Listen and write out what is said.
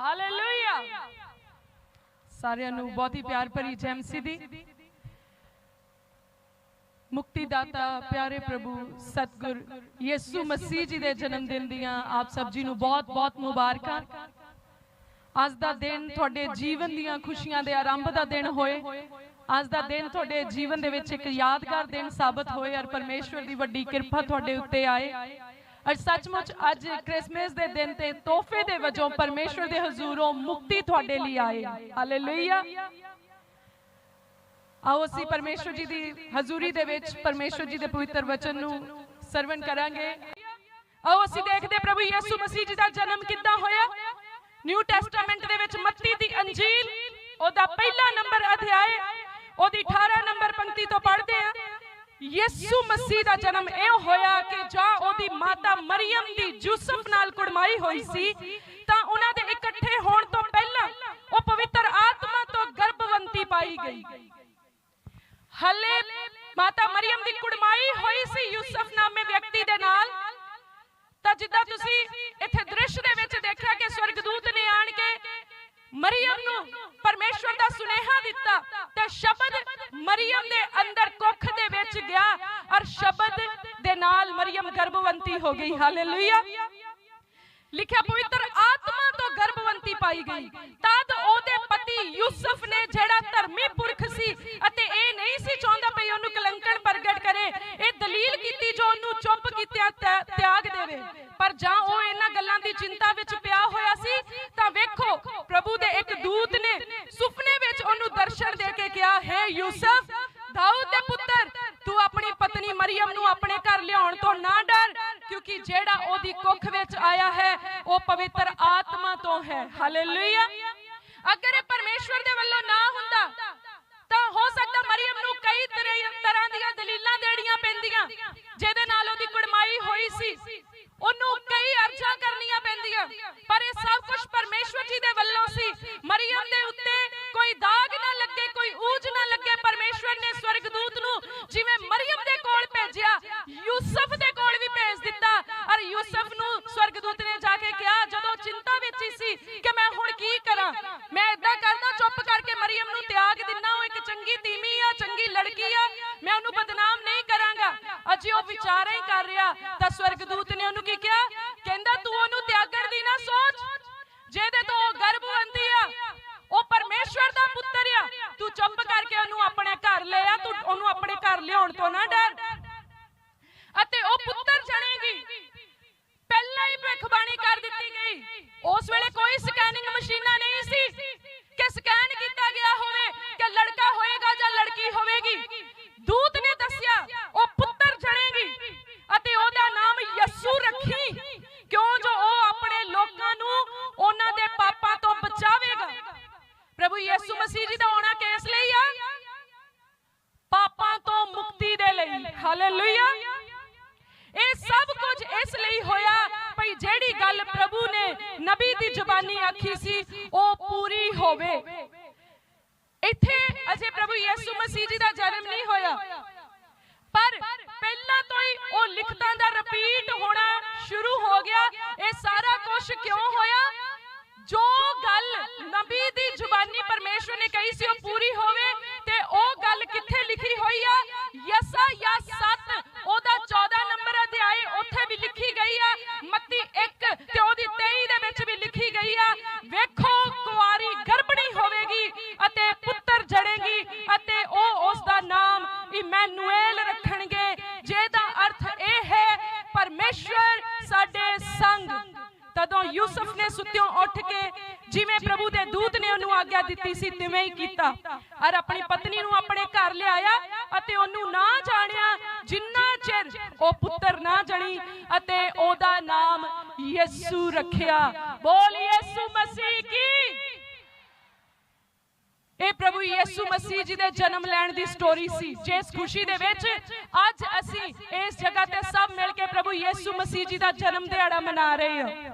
Hallelujah ਸਾਰਿਆਂ ਨੂੰ ਬਹੁਤ ਹੀ ਪਿਆਰ ਭਰੀ ਜੈਮਸੀ ਦੀ। ਮੁਕਤੀ ਦਾਤਾ ਪਿਆਰੇ ਪ੍ਰਭੂ, ਸਤਗੁਰ, ਯਿਸੂ ਮਸੀਹ ਜੀ ਦੇ ਜਨਮ ਦਿਨ ਦੀਆਂ ਆਪ ਸਭ ਜੀ ਨੂੰ ਬਹੁਤ ਬਹੁਤ ਮੁਬਾਰਕਾਂ। ਅੱਜ ਦਾ ਦਿਨ ਤੁਹਾਡੇ ਜੀਵਨ ਦੀਆਂ ਖੁਸ਼ੀਆਂ ਦੇ ਆਰੰਭ ਦਾ ਦਿਨ ਹੋਏ। ਅੱਜ ਦਾ ਦਿਨ ਤੁਹਾਡੇ ਜੀਵਨ ਦੇ ਵਿੱਚ ਇੱਕ ਯਾਦਗਾਰ ਦਿਨ ਸਾਬਤ ਹੋਏ ਔਰ ਪਰਮੇਸ਼ਵਰ ਦੀ ਵੱਡੀ ਕਿਰਪਾ ਤੁਹਾਡੇ ਉੱਤੇ ਆਏ। ਔਰ ਸੱਚਮੁੱਚ ਅੱਜ ਕ੍ਰਿਸਮਸ ਦੇ ਦਿਨ ਤੇ ਤੋਹਫੇ ਦੇ ਵਜੋਂ ਪਰਮੇਸ਼ਵਰ ਦੇ ਹਜ਼ੂਰੋਂ ਮੁਕਤੀ ਤੁਹਾਡੇ ਲਈ ਆਏ। ਹਾਲੇਲੂਇਆ ਆਓ ਅਸੀਂ ਪਰਮੇਸ਼ਵਰ ਜੀ ਦੀ ਹਜ਼ੂਰੀ ਦੇ ਵਿੱਚ ਪਰਮੇਸ਼ਵਰ ਜੀ ਦੇ ਪਵਿੱਤਰ ਵਚਨ ਨੂੰ ਸਰਵਣ ਕਰਾਂਗੇ। ਆਓ ਅਸੀਂ ਦੇਖਦੇ ਪ੍ਰਭੂ ਯਿਸੂ ਮਸੀਹ ਜੀ ਦਾ ਜਨਮ ਕਿੱਦਾਂ ਹੋਇਆ। ਨਿਊ ਟੈਸਟਾਮੈਂਟ ਦੇ ਵਿੱਚ ਮੱਤੀ ਦੀ ਅੰਜੀਲ, ਉਹਦਾ ਪਹਿਲਾ ਨੰਬਰ ਅਧਿਆਇ, ਉਹਦੀ 18 ਨੰਬਰ ਪੰਕਤੀ ਤੋਂ ਪੜ੍ਹਦੇ ਆ ਯਿਸੂ ਮਸੀਹ ਦਾ ਜਨਮ ਇਹ ਹੋਇਆ ਕਿ ਜਾਂ ਉਹਦੀ ਮਾਤਾ ਮਰੀਮ ਦੀ ਯੂਸਫ ਨਾਲ ਕੁੜਮਾਈ ਹੋਈ ਸੀ, ਤਾਂ ਉਹਨਾਂ ਦੇ ਇਕੱਠੇ ਹੋਣ ਤੋਂ ਪਹਿਲਾਂ ਉਹ ਪਵਿੱਤਰ ਆਤਮਾ ਤੋਂ ਗਰਭਵੰਤੀ ਪਾਈ ਗਈ। ਹਲੇ ਮਾਤਾ ਮਰੀਮ ਦੀ ਕੁੜਮਾਈ ਹੋਈ ਸੀ ਯੂਸਫ ਨਾਮੇ ਵਿਅਕਤੀ ਦੇ ਨਾਲ। ਤਾਂ ਜਿੱਦਾਂ ਤੁਸੀਂ ਇੱਥੇ ਦ੍ਰਿਸ਼ ਦੇ ਵਿੱਚ ਦੇਖਿਆ ਕਿ ਸਵਰਗਦੂਤ ਨੇ ਆਣ ਕੇ ਮਰੀਮ ਨੂੰ ਪਰਮੇਸ਼ਵਰ ਦਾ ਸੁਨੇਹਾ ਦਿੱਤਾ, ਤੇ ਸ਼ਬਦ ਮਰੀਮ ਦੇ ਅੰਦਰ ਕੁੱਖ ਗਿਆ ਔਰ ਸ਼ਬਦ ਦੇ ਨਾਲ ਮਰੀਮ ਗਰਭਵੰਤੀ ਹੋ ਗਈ। ਹਾਲੇਲੂਇਆ ਲਿਖਿਆ, ਪਵਿੱਤਰ ਆਤਮਾ ਤੋਂ ਗਰਭਵੰਤੀ ਪਾਈ ਗਈ। ਤਦ ਉਹਦੇ ਪਤੀ ਯੂਸਫ ਨੇ ਜਿਹੜਾ ਧਰਮੀ ਪੁਰਖ ਸੀ ਅਤੇ ਇਹ ਨਹੀਂ ਸੀ ਚਾਹੁੰਦਾ ਭਈ ਉਹਨੂੰ ਕਲੰਕਣ ਪ੍ਰਗਟ ਕਰੇ, ਇਹ ਦਲੀਲ ਕੀਤੀ ਜੋ ਉਹਨੂੰ ਚੁੱਪ ਕੀਤਿਆਂ ਤਿਆਗ ਦੇਵੇ। ਪਰ ਜਾਂ ਉਹ ਇਹਨਾਂ ਗੱਲਾਂ ਦੀ ਚਿੰਤਾ ਵਿੱਚ ਪਿਆ ਹੋਇਆ ਸੀ, ਤਾਂ ਵੇਖੋ, ਪ੍ਰਭੂ ਦੇ ਇੱਕ ਦੂਤ ਨੇ ਸੁਪਨੇ ਵਿੱਚ ਉਹਨੂੰ ਦਰਸ਼ਨ ਦੇ ਕੇ ਕਿਹਾ, ਹੈ ਯੂਸਫ, ਦਾਊਦ ਦੇ ਪੁੱਤਰ ਤੂੰ ਆਪਣੀ ਪਤਨੀ ਮਰੀਮ ਨੂੰ ਆਪਣੇ ਘਰ ਲਿਆਉਣ ਤੋਂ ਨਾ ਡਰ, ਕਿਉਂਕਿ ਜਿਹੜਾ ਉਹਦੀ ਕੁੱਖ ਵਿੱਚ ਆਇਆ ਹੈ, ਉਹ ਪਵਿੱਤਰ ਆਤਮਾ ਤੋਂ ਹੈ। ਹਾਲੇਲੂਇਆ ਅਗਰ ਇਹ ਪਰਮੇਸ਼ਵਰ ਦੇ ਵੱਲੋਂ ਨਾ ਹੁੰਦਾ ਤਾਂ ਹੋ ਸਕਦਾ ਮਰੀਮ ਨੂੰ ਕਈ ਤਰ੍ਹਾਂ ਤਰ੍ਹਾਂ ਦੀਆਂ ਦਲੀਲਾਂ ਦੇਣੀਆਂ ਪੈਂਦੀਆਂ ਜਿਹਦੇ ਨਾਲ ਉਹਦੀ ਕੁੜਮਾਈ ਹੋਈ ਸੀ ਉਹਨੂੰ ਕਈ ਅਰਜ਼ਾਂ ਕਰਨੀਆਂ ਪੈਂਦੀਆਂ ਪਰ ਇਹ ਸਭ ਕੁਝ ਪਰਮੇਸ਼ਵਰ ਜੀ ਦੇ ਵੱਲੋਂ ਸੀ ਮਰੀਮ ਦੇ ਉੱਤੇ ਕੋਈ ਦਾਗ ਨਾ ਲੱਗੇ ਕੋਈ ਊਜ ਨਾ ਲੱਗੇ ਪਰਮੇਸ਼ਵਰ ਨੇ ਸਵਰਗਦੂਤ ਨੂੰ ਜਿਵੇਂ ਮਰੀਮ ਦੇ ਕੋਲ ਭੇਜਿਆ ਯੂਸਫ ਦੇ ਕੋਲ ਵੀ ਭੇਜ ਦਿੱਤਾ ਔਰ ਯੂਸਫ ਨੂੰ ਸਵਰਗਦੂਤ ਨੇ ਜਾ ਕੇ ਕਿਹਾ ਜਦੋਂ ਚਿੰਤਾ ਵਿੱਚ ਹੀ ਸੀ ਕਿ ਮੈਂ ਹੁਣ ਕੀ ਕਰਾਂ ਮੈਂ ਇਦਾਂ ਕਰਦਾ ਚੁੱਪ ਕਰਕੇ ਮਰੀਮ ਨੂੰ ਤਿਆਗ ਦਿੰਨਾ ਉਹ ਇੱਕ ਚੰਗੀ ਤੀਮੀ ਆ ਚੰਗੀ ਲੜਕੀ ਆ ਮੈਂ ਉਹਨੂੰ ਬਦਨਾਮ ਨਹੀਂ ਕਰਾਂਗਾ ਅਜੇ ਉਹ ਕਰ ਰਿਹਾ, ਤਾਂ ਸਵਰਗਦੂਤ ਨੇ ਉਹਨੂੰ ਕੀ ਕਿਹਾ? ਕਹਿੰਦਾ, ਤੂੰ ਉਹਨੂੰ ਤਿਆਗਣ ਦੀ ਨਾ ਸੋਚ। ਜਿਹਦੇ ਤੋਂ ਉਹ ਗਰਭਵੰਤੀ ਆ, ਉਹ ਪਰਮੇਸ਼ਵਰ ਦਾ ਪੁੱਤਰ ਆ। ਤੂੰ ਚੁੱਪ ਕਰਕੇ ਉਹਨੂੰ ਆਪਣੇ ਘਰ ਲੈ ਆ, ਤੂੰ ਉਹਨੂੰ ਆਪਣੇ ਘਰ ਲਿਆਉਣ ਤੋਂ ਨਾ ਡਰ। ਅਤੇ ਉਹ ਪੁੱਤਰ ਜਣੇਗੀ ਪਹਿਲਾਂ ਹੀ ਭਵਿੱਖਬਾਣੀ ਕਰ ਦਿੱਤੀ ਗਈ। ਉਸ ਵੇਲੇ ਕੋਈ ਸਕੈਨਿੰਗ ਮਸ਼ੀਨਾਂ ਨਹੀਂ ਸੀ ਕਿ ਸਕੈਨ ਕੀਤਾ ਗਿਆ ਹੋਵੇ, ਕਿ ਲੜਕਾ ਇਸ ਲਈ ਹੋਇਆ ਭਈ ਜਿਹੜੀ ਗੱਲ ਪ੍ਰਭੂ ਨੇ ਨਬੀ ਦੀ ਜ਼ੁਬਾਨੀ ਆਖੀ ਸੀ, ਉਹ ਪੂਰੀ ਹੋਵੇ। ਇੱਥੇ ਅਜੇ ਪ੍ਰਭੂ ਯਿਸੂ ਮਸੀਹ ਜੀ ਦਾ ਜਨਮ ਨਹੀਂ ਹੋਇਆ। ਪਰ ਪਹਿਲਾਂ ਤੋਂ ਹੀ ਉਹ ਲਿਖਤਾਂ ਦਾ ਰਿਪੀਟ ਹੋਣਾ ਸ਼ੁਰੂ ਹੋ ਗਿਆ। ਇਹ ਸਾਰਾ ਕੁਝ ਕਿਉਂ ਹੋਇਆ? ਜੋ ਗੱਲ ਨਬੀ ਦੀ ਜ਼ੁਬਾਨੀ ਪਰਮੇਸ਼ਵਰ ਨੇ ਕਹੀ ਸੀ, ਉਹ ਪੂਰੀ ਹੋਵੇ ਤੇ ਉਹ ਗੱਲ ਕਿੱਥੇ ਲਿਖੀ ਹੋਈ ਆ ਯਸਾ ਯਾ 7 ਉਹਦਾ 14 ਨੰਬਰ ਅਧਿਆਇ ਉੱਥੇ ਵੀ ਲਿਖੀ ਗਈ ਆ ਮੱਤੀ 1 ਤੇ ਉਹਦੀ 23 ਦੇ ਵਿੱਚ ਵੀ ਲਿਖੀ ਗਈ ਆ। ਵੇਖੋ ਕੁਆਰੀ ਗਰਭਣੀ ਹੋਵੇਗੀ ਅਤੇ ਪੁੱਤਰ ਜੜੇਗੀ ਅਤੇ ਉਹ ਉਸ ਦਾ ਨਾਮ ਇਮੈਨੂਅਲ ਰੱਖਣਗੇ। ਜਿਹਦਾ ਅਰਥ ਇਹ ਹੈ, ਪਰਮੇਸ਼ਵਰ ਸਾਡੇ ਸੰਗ ਤਦੋਂ ਯੂਸਫ ਨੇ ਸੁੱਤਿਓਂ ਉੱਠ ਕੇ ਜਿਵੇਂ ਪ੍ਰਭੂ ਦੇ ਦੂਤ ਨੇ ਉਹਨੂੰ ਆਗਿਆ ਦਿੱਤੀ ਸੀ, ਤਿਵੇਂ ਹੀ ਕੀਤਾ। ਔਰ ਆਪਣੀ ਪਤਨੀ ਨੂੰ ਆਪਣੇ ਘਰ ਲਿਆਇਆ ਅਤੇ ਉਹਨੂੰ ਨਾ ਜਾਣਿਆ, ਜਿੰਨਾ ਚਿਰ ਉਹ ਪੁੱਤਰ ਨਾ ਜਣੀ ਅਤੇ ਉਹਦਾ ਨਾਮ ਯਿਸੂ ਰੱਖਿਆ। ਬੋਲ ਯਿਸੂ ਮਸੀਹ ਕੀ? ਇਹ ਪ੍ਰਭੂ ਯਿਸੂ ਮਸੀਹ ਜੀ ਦੇ ਜਨਮ ਲੈਣ ਦੀ ਸਟੋਰੀ ਸੀ, ਜਿਸ ਖੁਸ਼ੀ ਦੇ ਵਿੱਚ ਅੱਜ ਅਸੀਂ ਇਸ ਜਗ੍ਹਾ ਤੇ ਸਭ ਮਿਲ ਕੇ ਪ੍ਰਭੂ ਯਿਸੂ ਮਸੀਹ ਜੀ ਦਾ ਜਨਮ ਦਿਹਾੜਾ ਮਨਾ ਰਹੇ ਹਾਂ।